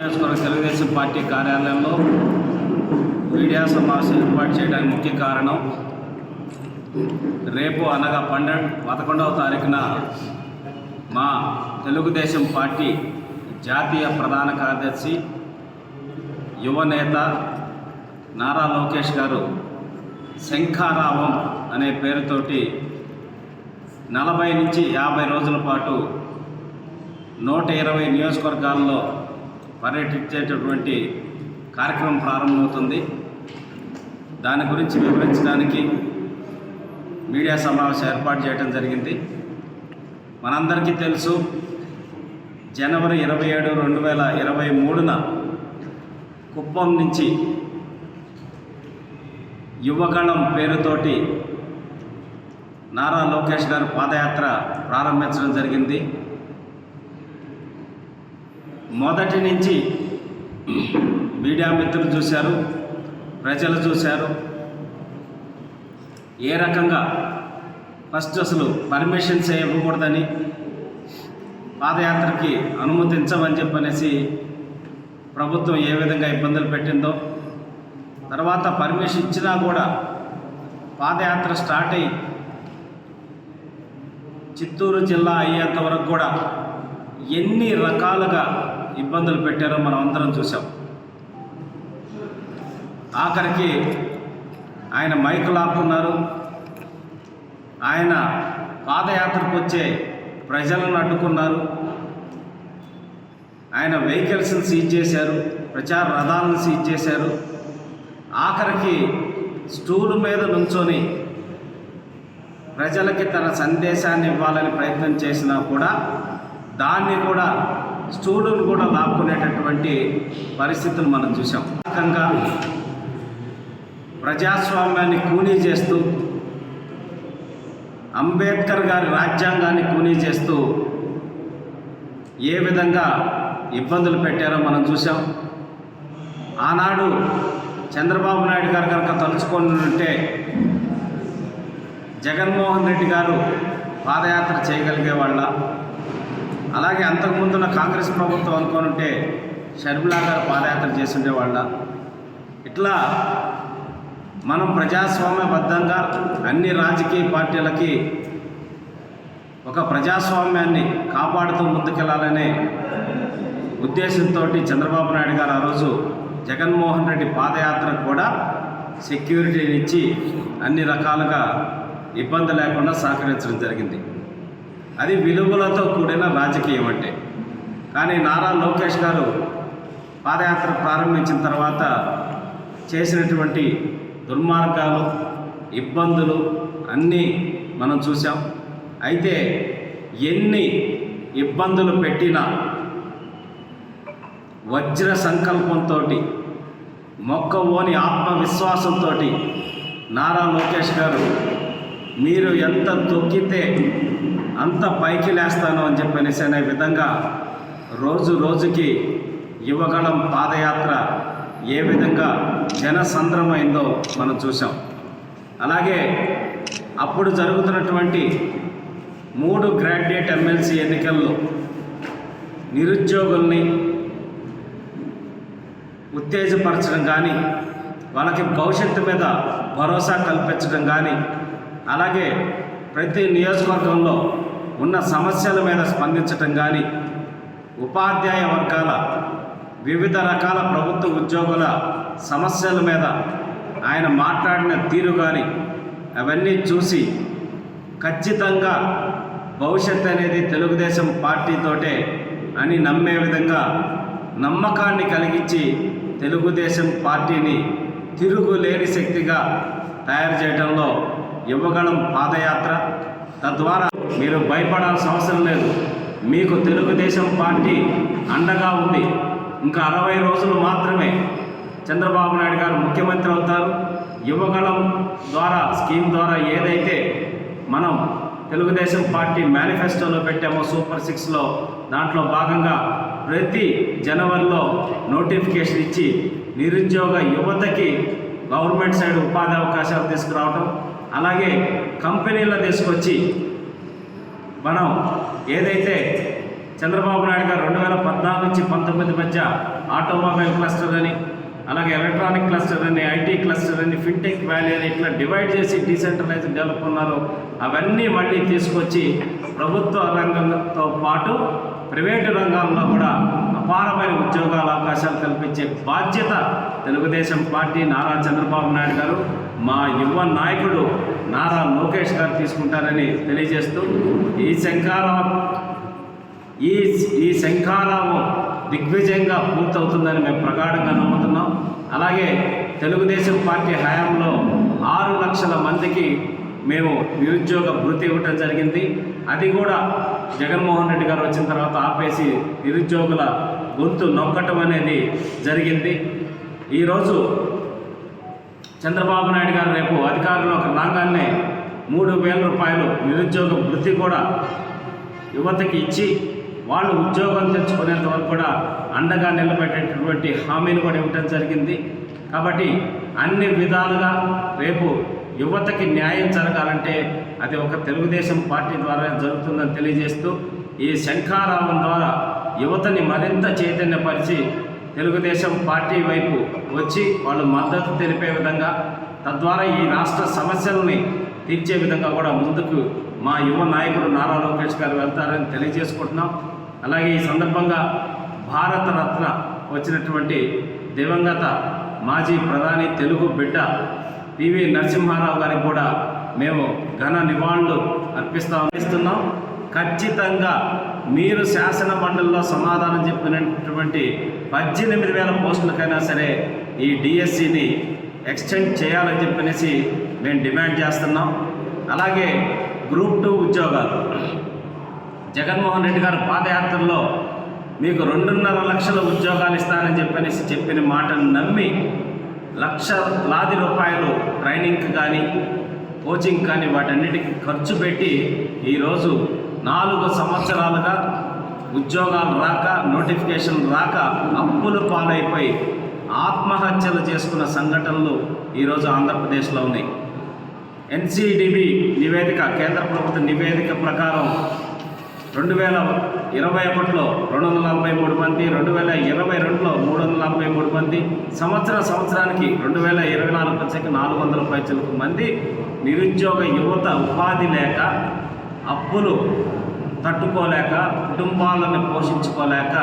నియోజకవర్గ తెలుగుదేశం పార్టీ కార్యాలయంలో మీడియా సమావేశం ఏర్పాటు చేయడానికి ముఖ్య కారణం రేపు అనగా పన్నెండు పదకొండవ తారీఖున మా తెలుగుదేశం పార్టీ జాతీయ ప్రధాన కార్యదర్శి యువ నేత నారా లోకేష్ గారు శంఖారావం అనే పేరుతోటి నలభై నుంచి యాభై రోజుల పాటు నూట ఇరవై నియోజకవర్గాల్లో పర్యటించేటటువంటి కార్యక్రమం ప్రారంభమవుతుంది. దాని గురించి వివరించడానికి మీడియా సమావేశం ఏర్పాటు చేయడం జరిగింది. మనందరికీ తెలుసు జనవరి ఇరవై ఏడు రెండు వేల ఇరవై మూడున కుప్పం నుంచి యువగళం పేరుతోటి నారా లోకేష్ గారు పాదయాత్ర ప్రారంభించడం జరిగింది. మొదటి నుంచి మీడియా మిత్రులు చూశారు ప్రజలు చూశారు. ఏ రకంగా ఫస్ట్ అసలు పర్మిషన్స్ ఇవ్వకూడదని పాదయాత్రకి అనుమతించమని చెప్పనేసి ప్రభుత్వం ఏ విధంగా ఇబ్బందులు పెట్టిందో తర్వాత పర్మిషన్ ఇచ్చినా కూడా పాదయాత్ర స్టార్ట్ అయ్యి చిత్తూరు జిల్లా అయ్యేంత వరకు కూడా ఎన్ని రకాలుగా ఇబ్బందులు పెట్టారో మనం అందరం చూసాం ఆఖరికి ఆయన మైకులు ఆపుకున్నారు ఆయన పాదయాత్రకు వచ్చే ప్రజలను అడ్డుకున్నారు. ఆయన వెహికల్స్ని సీజ్ చేశారు ప్రచార రథాలను సీజ్ చేశారు. ఆఖరికి స్టూల్ మీద నుంచొని ప్రజలకి తన సందేశాన్ని ఇవ్వాలని ప్రయత్నం చేసినా కూడా దాన్ని కూడా స్టూడెంట్ కూడా లాక్కునేటటువంటి పరిస్థితులు మనం చూసాం రకంగా ప్రజాస్వామ్యాన్ని కూనీ చేస్తూ అంబేద్కర్ గారి రాజ్యాంగాన్ని కూనీ చేస్తూ ఏ విధంగా ఇబ్బందులు పెట్టారో మనం చూసాం ఆనాడు చంద్రబాబు నాయుడు గారు కనుక తలుచుకొని ఉంటే జగన్మోహన్ రెడ్డి గారు పాదయాత్ర చేయగలిగే వాళ్ళ అలాగే అంతకుముందున్న కాంగ్రెస్ ప్రభుత్వం అనుకోనుంటే ఉంటే షర్మిలా గారు పాదయాత్ర చేసుండే వాళ్ళ ఇట్లా మనం ప్రజాస్వామ్యబద్ధంగా అన్ని రాజకీయ పార్టీలకి ఒక ప్రజాస్వామ్యాన్ని కాపాడుతూ ముందుకెళ్ళాలనే ఉద్దేశంతో చంద్రబాబు నాయుడు గారు ఆ రోజు జగన్మోహన్ రెడ్డి పాదయాత్రకు కూడా సెక్యూరిటీని ఇచ్చి అన్ని రకాలుగా ఇబ్బంది లేకుండా సహకరించడం జరిగింది. అది విలువలతో కూడిన రాజకీయం అంటే. కానీ నారా లోకేష్ గారు పాదయాత్ర ప్రారంభించిన తర్వాత చేసినటువంటి దుర్మార్గాలు ఇబ్బందులు అన్నీ మనం చూసాం అయితే ఎన్ని ఇబ్బందులు పెట్టినా వజ్ర సంకల్పంతో మొక్కవోని ఆత్మవిశ్వాసంతో నారా లోకేష్ గారు మీరు ఎంత తొక్కితే అంత పైకి లేస్తాను అని చెప్పనేసి అనే విధంగా రోజు రోజుకి యువగళం పాదయాత్ర ఏ విధంగా జనసంద్రమైందో మనం చూసాం అలాగే అప్పుడు జరుగుతున్నటువంటి మూడు గ్రాడ్యుయేట్ ఎమ్మెల్సీ ఎన్నికల్లో నిరుద్యోగుల్ని ఉత్తేజపరచడం కానీ వాళ్ళకి భవిష్యత్తు మీద భరోసా కల్పించడం కానీ అలాగే ప్రతి నియోజకవర్గంలో ఉన్న సమస్యల మీద స్పందించటం కానీ ఉపాధ్యాయ వర్గాల వివిధ రకాల ప్రభుత్వ ఉద్యోగుల సమస్యల మీద ఆయన మాట్లాడిన తీరు కానీ అవన్నీ చూసి ఖచ్చితంగా భవిష్యత్ అనేది తెలుగుదేశం పార్టీతోటే అని నమ్మే విధంగా నమ్మకాన్ని కలిగించి తెలుగుదేశం పార్టీని తిరుగులేని శక్తిగా తయారు చేయడంలో యువగళం పాదయాత్ర తద్వారా మీరు భయపడాల్సిన అవసరం లేదు. మీకు తెలుగుదేశం పార్టీ అండగా ఉంది. ఇంకా అరవై రోజులు మాత్రమే చంద్రబాబు నాయుడు గారు ముఖ్యమంత్రి అవుతారు. యువగళం ద్వారా స్కీమ్ ద్వారా ఏదైతే మనం తెలుగుదేశం పార్టీ మేనిఫెస్టోలో పెట్టామో సూపర్ సిక్స్లో దాంట్లో భాగంగా ప్రతి జనవరిలో నోటిఫికేషన్ ఇచ్చి నిరుద్యోగ యువతకి గవర్నమెంట్ సైడ్ ఉపాధి అవకాశాలు తీసుకురావటం అలాగే కంపెనీలో తీసుకొచ్చి మనం ఏదైతే చంద్రబాబు నాయుడు గారు రెండు వేల పద్నాలుగు నుంచి పంతొమ్మిది మధ్య ఆటోమొబైల్ క్లస్టర్ అని అలాగే ఎలక్ట్రానిక్ క్లస్టర్ అని ఐటీ క్లస్టర్ అని ఫిన్టెక్ వ్యాలీ అని ఇట్లా డివైడ్ చేసి డీసెంట్రలైజ్ డెవలప్ ఉన్నారు అవన్నీ మళ్ళీ తీసుకొచ్చి ప్రభుత్వ రంగంతో పాటు ప్రైవేటు రంగాల్లో కూడా అపారమైన ఉద్యోగాల అవకాశాలు కల్పించే బాధ్యత తెలుగుదేశం పార్టీ నారా చంద్రబాబు నాయుడు గారు మా యువ నాయకుడు నారా లోకేష్ గారు తీసుకుంటారని తెలియజేస్తూ ఈ శంఖారావం ఈ ఈ శంఖారావం దిగ్విజయంగా పూర్తవుతుందని మేము ప్రగాఢంగా నమ్ముతున్నాం. అలాగే తెలుగుదేశం పార్టీ హయాంలో ఆరు లక్షల మందికి మేము నిరుద్యోగ భృతి ఇవ్వటం జరిగింది. అది కూడా జగన్మోహన్ రెడ్డి గారు వచ్చిన తర్వాత ఆపేసి నిరుద్యోగుల గొంతు నొక్కటం అనేది జరిగింది. ఈరోజు చంద్రబాబు నాయుడు గారు రేపు అధికారంలోకి రాగానే మూడు వేల రూపాయలు నిరుద్యోగ వృత్తి కూడా యువతకి ఇచ్చి వాళ్ళు ఉద్యోగం తెచ్చుకునేంత వరకు కూడా అండగా నిలబెట్టేటటువంటి హామీని కూడా ఇవ్వడం జరిగింది. కాబట్టి అన్ని విధాలుగా రేపు యువతకి న్యాయం జరగాలంటే అది ఒక తెలుగుదేశం పార్టీ ద్వారా జరుగుతుందని తెలియజేస్తూ ఈ శంఖారావం ద్వారా యువతని మరింత చైతన్యపరిచి తెలుగుదేశం పార్టీ వైపు వచ్చి వాళ్ళు మద్దతు తెలిపే విధంగా తద్వారా ఈ రాష్ట్ర సమస్యలని తీర్చే విధంగా కూడా ముందుకు మా యువ నాయకుడు నారా లోకేష్ గారు వెళ్తారని తెలియజేసుకుంటున్నాం. అలాగే ఈ సందర్భంగా భారత రత్న వచ్చినటువంటి దివంగత మాజీ ప్రధాని తెలుగు బిడ్డ పివి నరసింహారావు గారికి కూడా మేము ఘన నివాళులు అర్పిస్తా ఇస్తున్నాం. ఖచ్చితంగా మీరు శాసన మండలిలో సమాధానం చెప్పినటువంటి పద్దెనిమిది వేల పోస్టులకైనా సరే ఈ డిఎస్సిని ఎక్స్టెండ్ చేయాలని చెప్పనేసి మేము డిమాండ్ చేస్తున్నాం. అలాగే గ్రూప్ టూ ఉద్యోగాలు. జగన్మోహన్ రెడ్డి గారు పాదయాత్రలో మీకు రెండున్నర లక్షల ఉద్యోగాలు ఇస్తానని చెప్పనేసి చెప్పిన మాటను నమ్మి లక్ష లాది రూపాయలు ట్రైనింగ్కి కానీ కోచింగ్ కానీ వాటన్నిటికి ఖర్చు పెట్టి ఈరోజు నాలుగు సంవత్సరాలుగా ఉద్యోగాలు రాక నోటిఫికేషన్ రాక అప్పులు పాలైపోయి ఆత్మహత్యలు చేసుకున్న సంఘటనలు ఈరోజు ఆంధ్రప్రదేశ్లో ఉన్నాయి. ఎన్సిడిబి నివేదిక కేంద్ర ప్రభుత్వ నివేదిక ప్రకారం రెండు వేల ఇరవై ఒకటిలో రెండు వందల నలభై మూడు మంది రెండు వేల ఇరవై రెండులో మూడు వందల నలభై మూడు మంది సంవత్సరం సంవత్సరానికి రెండు వేల ఇరవై నాలుగు వచ్చేకి నాలుగు వందల పైచలకు మంది నిరుద్యోగ యువత ఉపాధి లేక అప్పులు తట్టుకోలేక కుటుంబాలను పోషించుకోలేక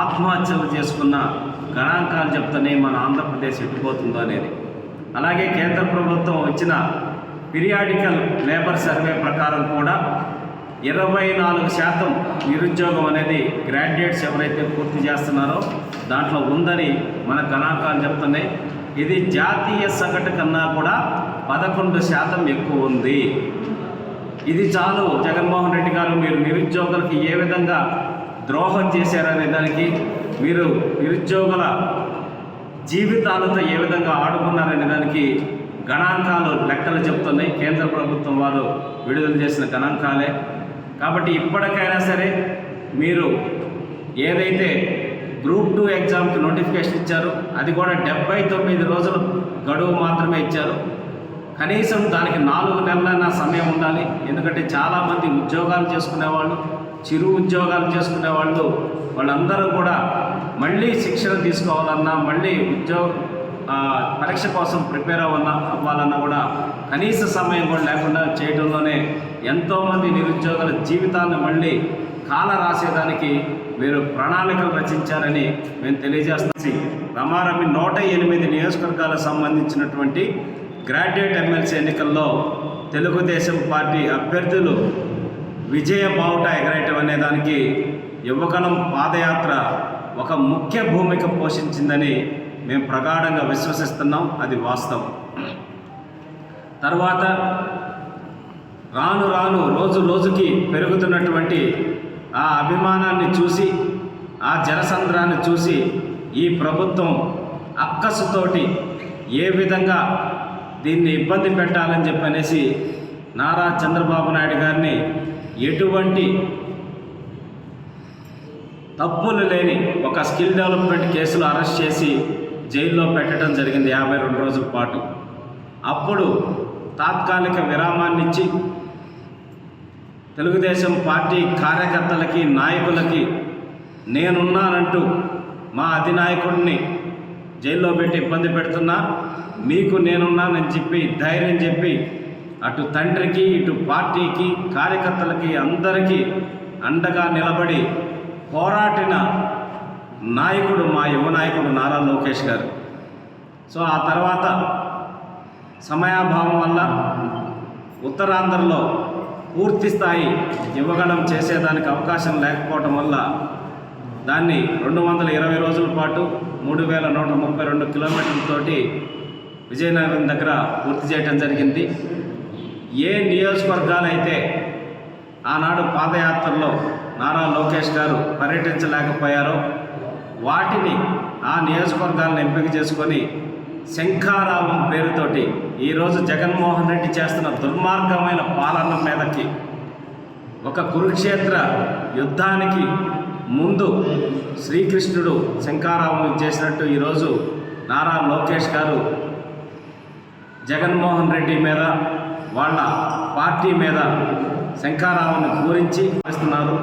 ఆత్మహత్యలు చేసుకున్న గణాంకాలు చెప్తేనే మన ఆంధ్రప్రదేశ్ ఎట్టిపోతుందో అనేది. అలాగే కేంద్ర ప్రభుత్వం వచ్చిన పీరియాడికల్ లేబర్ సర్వే ప్రకారం కూడా ఇరవై నాలుగు శాతం నిరుద్యోగం అనేది గ్రాడ్యుయేట్స్ ఎవరైతే పూర్తి చేస్తున్నారో దాంట్లో ఉందని మన గణాంకాలు చెప్తున్నాయి. ఇది జాతీయ సగటు కన్నా కూడా పదకొండు శాతం ఎక్కువ ఉంది. ఇది చాలు. జగన్మోహన్ రెడ్డి గారు మీరు నిరుద్యోగులకి ఏ విధంగా ద్రోహం చేశారనే దానికి మీరు నిరుద్యోగుల జీవితాలతో ఏ విధంగా ఆడుకున్నారనే దానికి గణాంకాలు లెక్కలు చెప్తున్నాయి. కేంద్ర ప్రభుత్వం వారు విడుదల చేసిన గణాంకాలే. కాబట్టి ఇప్పటికైనా సరే మీరు ఏదైతే గ్రూప్ టూ ఎగ్జామ్కి నోటిఫికేషన్ ఇచ్చారో అది కూడా డెబ్బై తొమ్మిది రోజులు గడువు మాత్రమే ఇచ్చారు. కనీసం దానికి నాలుగు నెలలైనా సమయం ఉండాలి. ఎందుకంటే చాలామంది ఉద్యోగాలు చేసుకునేవాళ్ళు చిరు ఉద్యోగాలు చేసుకునేవాళ్ళు వాళ్ళందరూ కూడా మళ్ళీ శిక్షణ తీసుకోవాలన్నా మళ్ళీ ఉద్యోగ పరీక్ష కోసం ప్రిపేర్ అవ్వాలన్నా అవ్వాలన్నా కూడా కనీస సమయం కూడా లేకుండా చేయడంలోనే ఎంతోమంది నిరుద్యోగుల జీవితాన్ని మళ్ళీ కాల రాసేదానికి మీరు ప్రణాళికలు రచించారని మేము తెలియజేస్తున్నాం. రమారమి నూట ఎనిమిది నియోజకవర్గాలకు సంబంధించినటువంటి గ్రాడ్యుయేట్ ఎమ్మెల్సీ ఎన్నికల్లో తెలుగుదేశం పార్టీ అభ్యర్థులు విజయ బావుట ఎగరేయటం అనే దానికి యువగలం పాదయాత్ర ఒక ముఖ్య భూమిక పోషించిందని మేము ప్రగాఢంగా విశ్వసిస్తున్నాం. అది వాస్తవం. తర్వాత రాను రాను రోజు రోజుకి పెరుగుతున్నటువంటి ఆ అభిమానాన్ని చూసి ఆ జనసంద్రాన్ని చూసి ఈ ప్రభుత్వం అక్కసుతోటి ఏ విధంగా దీన్ని ఇబ్బంది పెట్టాలని చెప్పనేసి నారా చంద్రబాబు నాయుడు గారిని ఎటువంటి తప్పులు లేని ఒక స్కిల్ డెవలప్మెంట్ కేసులో అరెస్ట్ చేసి జైల్లో పెట్టడం జరిగింది యాభై రెండు రోజుల పాటు. అప్పుడు తాత్కాలిక విరామాన్ని ఇచ్చి తెలుగుదేశం పార్టీ కార్యకర్తలకి నాయకులకి నేనున్నానంటూ మా అధినాయకుడిని జైల్లో పెట్టి ఇబ్బంది పెడుతున్నా. మీకు నేనున్నానని చెప్పి ధైర్యం చెప్పి అటు తండ్రికి ఇటు పార్టీకి కార్యకర్తలకి అందరికీ అండగా నిలబడి పోరాటిన నాయకుడు మా యువ నాయకుడు నారా లోకేష్ గారు. సో ఆ తర్వాత సమయాభావం వల్ల ఉత్తరాంధ్రలో పూర్తి స్థాయి యువగణం చేసేదానికి అవకాశం లేకపోవటం వల్ల దాన్ని రెండు వందల ఇరవై రోజుల పాటు మూడు వేల నూట ముప్పై రెండు కిలోమీటర్లతోటి విజయనగరం దగ్గర పూర్తి చేయడం జరిగింది. ఏ నియోజకవర్గాలైతే ఆనాడు పాదయాత్రలో నారా లోకేష్ గారు పర్యటించలేకపోయారో వాటిని ఆ నియోజకవర్గాలను ఎంపిక చేసుకొని శంఖారావం పేరుతోటి ఈరోజు జగన్మోహన్ రెడ్డి చేస్తున్న దుర్మార్గమైన పాలన మీదకి ఒక కురుక్షేత్ర యుద్ధానికి ముందు శ్రీకృష్ణుడు శంఖారావం చేసినట్టు ఈరోజు నారా లోకేష్ గారు జగన్మోహన్ రెడ్డి మీద వాళ్ళ పార్టీ మీద శంకారావుని పూరించి ఇస్తున్నారు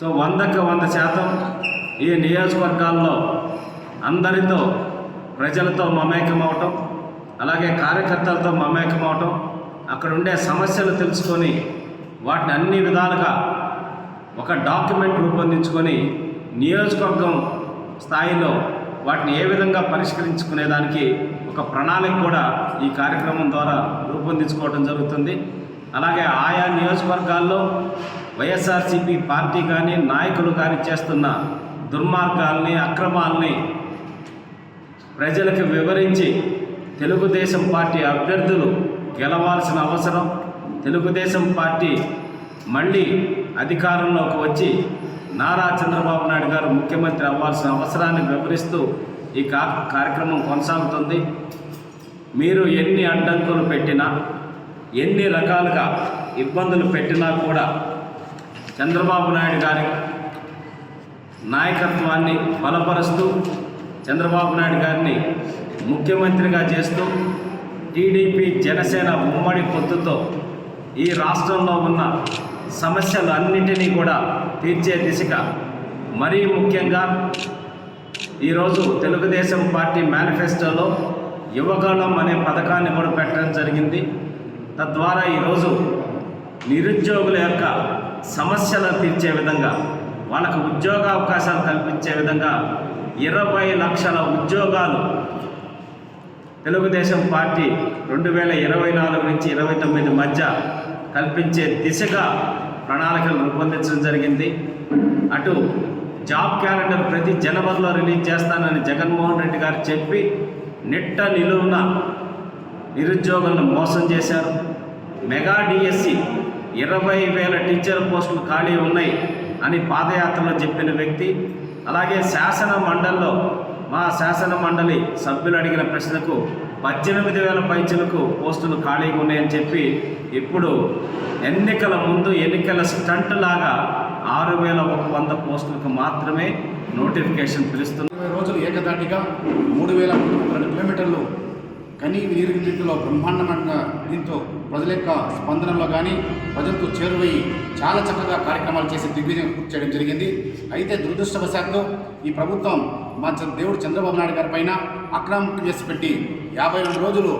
సో వందకు వంద శాతం ఈ నియోజకవర్గాల్లో అందరితో ప్రజలతో మమేకం అలాగే కార్యకర్తలతో మమేకం అక్కడ ఉండే సమస్యలు తెలుసుకొని వాటిని అన్ని విధాలుగా ఒక డాక్యుమెంట్ రూపొందించుకొని నియోజకవర్గం స్థాయిలో వాటిని ఏ విధంగా పరిష్కరించుకునేదానికి ఒక ప్రణాళిక కూడా ఈ కార్యక్రమం ద్వారా రూపొందించుకోవడం జరుగుతుంది. అలాగే ఆయా నియోజకవర్గాల్లో వైఎస్ఆర్సీపీ పార్టీ కానీ నాయకులు కానీ చేస్తున్న దుర్మార్గాల్ని అక్రమాల్ని ప్రజలకు వివరించి తెలుగుదేశం పార్టీ అభ్యర్థులు గెలవాల్సిన అవసరం. తెలుగుదేశం పార్టీ మళ్ళీ అధికారంలోకి వచ్చి నారా చంద్రబాబు నాయుడు గారు ముఖ్యమంత్రి అవ్వాల్సిన అవసరాన్ని వివరిస్తూ ఈ కార్యక్రమం కొనసాగుతుంది. మీరు ఎన్ని అడ్డంకులు పెట్టినా ఎన్ని రకాలుగా ఇబ్బందులు పెట్టినా కూడా చంద్రబాబు నాయుడు గారి నాయకత్వాన్ని బలపరుస్తూ చంద్రబాబు నాయుడు గారిని ముఖ్యమంత్రిగా చేస్తూ టీడీపీ జనసేన ఉమ్మడి పొత్తుతో ఈ రాష్ట్రంలో ఉన్న సమస్యలు అన్నింటినీ కూడా తీర్చే దిశగా మరీ ముఖ్యంగా ఈరోజు తెలుగుదేశం పార్టీ మేనిఫెస్టోలో యువగళం అనే పథకాన్ని కూడా పెట్టడం జరిగింది. తద్వారా ఈరోజు నిరుద్యోగుల యొక్క సమస్యలను తీర్చే విధంగా వాళ్ళకు ఉద్యోగ అవకాశాలు కల్పించే విధంగా ఇరవై లక్షల ఉద్యోగాలు తెలుగుదేశం పార్టీ రెండు వేల ఇరవై నాలుగు నుంచి ఇరవై తొమ్మిది మధ్య కల్పించే దిశగా ప్రణాళికలు రూపొందించడం జరిగింది. అటు జాబ్ క్యాలెండర్ ప్రతి జనవరిలో రిలీజ్ చేస్తానని జగన్మోహన్ రెడ్డి గారు చెప్పి నిట్ట నిలువున నిరుద్యోగులను మోసం చేశారు. మెగా డిఎస్సి ఇరవై వేల టీచర్ పోస్టులు ఖాళీ ఉన్నాయి అని పాదయాత్రలో చెప్పిన వ్యక్తి అలాగే శాసన మండలిలో మా శాసన మండలి సభ్యులు అడిగిన ప్రశ్నకు పద్దెనిమిది వేల పైచలకు పోస్టులు ఖాళీగా ఉన్నాయని చెప్పి ఇప్పుడు ఎన్నికల ముందు ఎన్నికల స్టంట్ లాగా ఆరు వేల ఒక వంద పోస్టులకు మాత్రమే నోటిఫికేషన్ పిలుస్తుంది రోజులు ఏకదాటిగా మూడు వేల మూడు వందల రెండు కిలోమీటర్లు కనీ నీరు నీటిలో బ్రహ్మాండమైన దీంతో ప్రజల యొక్క స్పందనలో కానీ ప్రజలతో చేరువయ్యి చాలా చక్కగా కార్యక్రమాలు చేసి దిగ్విజయం పూర్తి చేయడం జరిగింది. అయితే దురదృష్టవశాత్తు ఈ ప్రభుత్వం మా దేవుడు చంద్రబాబు నాయుడు గారి పైన అక్రమం కేసు పెట్టి యాభై రెండు రోజులు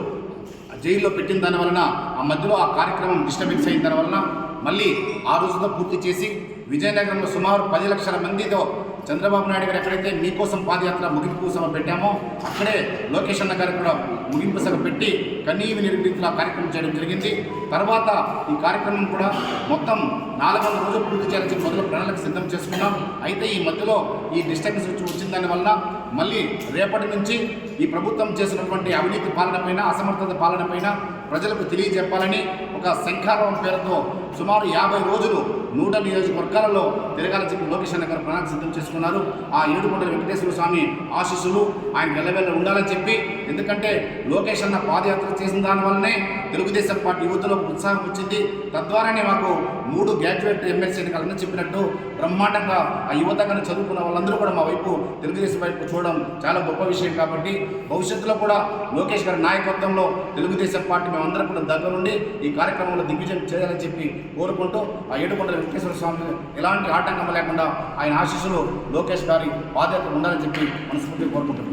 జైల్లో పెట్టిన దాని వలన ఆ మధ్యలో ఆ కార్యక్రమం డిస్టర్బెన్స్ అయిన దాని వలన మళ్ళీ ఆ రోజుతో పూర్తి చేసి విజయనగరంలో సుమారు పది లక్షల మందితో చంద్రబాబు నాయుడు గారు ఎక్కడైతే మీకోసం పాదయాత్ర ముగింపు సభ పెట్టామో అక్కడే లోకేష్ అన్న గారు కూడా ముగింపు సభ పెట్టి కన్నీవి నిర్మితుల కార్యక్రమం చేయడం జరిగింది. తర్వాత ఈ కార్యక్రమం కూడా మొత్తం నాలుగు వందల రోజులు పూర్తి చేయాలని మొదలు ప్రణాళిక సిద్ధం చేసుకున్నాం. అయితే ఈ మధ్యలో ఈ డిస్టర్బెన్స్ వచ్చి వచ్చిన దానివల్ల మళ్ళీ రేపటి నుంచి ఈ ప్రభుత్వం చేసినటువంటి అవినీతి పాలనపైన అసమర్థత పాలనపైన ప్రజలకు తెలియజెప్పాలని ఒక శంఖారం పేరుతో సుమారు యాభై రోజులు నూట నియోజకవర్గాలలో తిరగాల చెప్పి లోకేష్ అన్న గారు ప్రణాళిక సిద్ధం చేసుకున్నారు. ఆ ఏడుకొండల వెంకటేశ్వర స్వామి ఆశీస్సులు ఆయన వెళ్ళవెళ్ళ ఉండాలని చెప్పి ఎందుకంటే లోకేష్ అన్న పాదయాత్ర చేసిన దానివల్లనే తెలుగుదేశం పార్టీ యువతలో ఉత్సాహం వచ్చింది. తద్వారానే మాకు మూడు గ్రాడ్యుయేట్ ఎమ్మెల్సీ ఎన్నికలను చెప్పినట్టు బ్రహ్మాండంగా ఆ యువత కానీ చదువుకున్న వాళ్ళందరూ కూడా మా వైపు తెలుగుదేశం వైపు చూడడం చాలా గొప్ప విషయం కాబట్టి భవిష్యత్తులో కూడా లోకేష్ గారి నాయకత్వంలో తెలుగుదేశం పార్టీ మేమందరం కూడా దగ్గరుండి ఈ కార్యక్రమంలో దిగ్విజయం చేయాలని చెప్పి కోరుకుంటూ ఆ ఏడుకొండల వెంకటేశ్వర స్వామి ఎలాంటి ఆటంకం లేకుండా ఆయన ఆశీస్సులు లోకేష్ గారి బాధ్యత ఉండాలని చెప్పి మనస్ఫూర్తిగా కోరుకుంటున్నాం.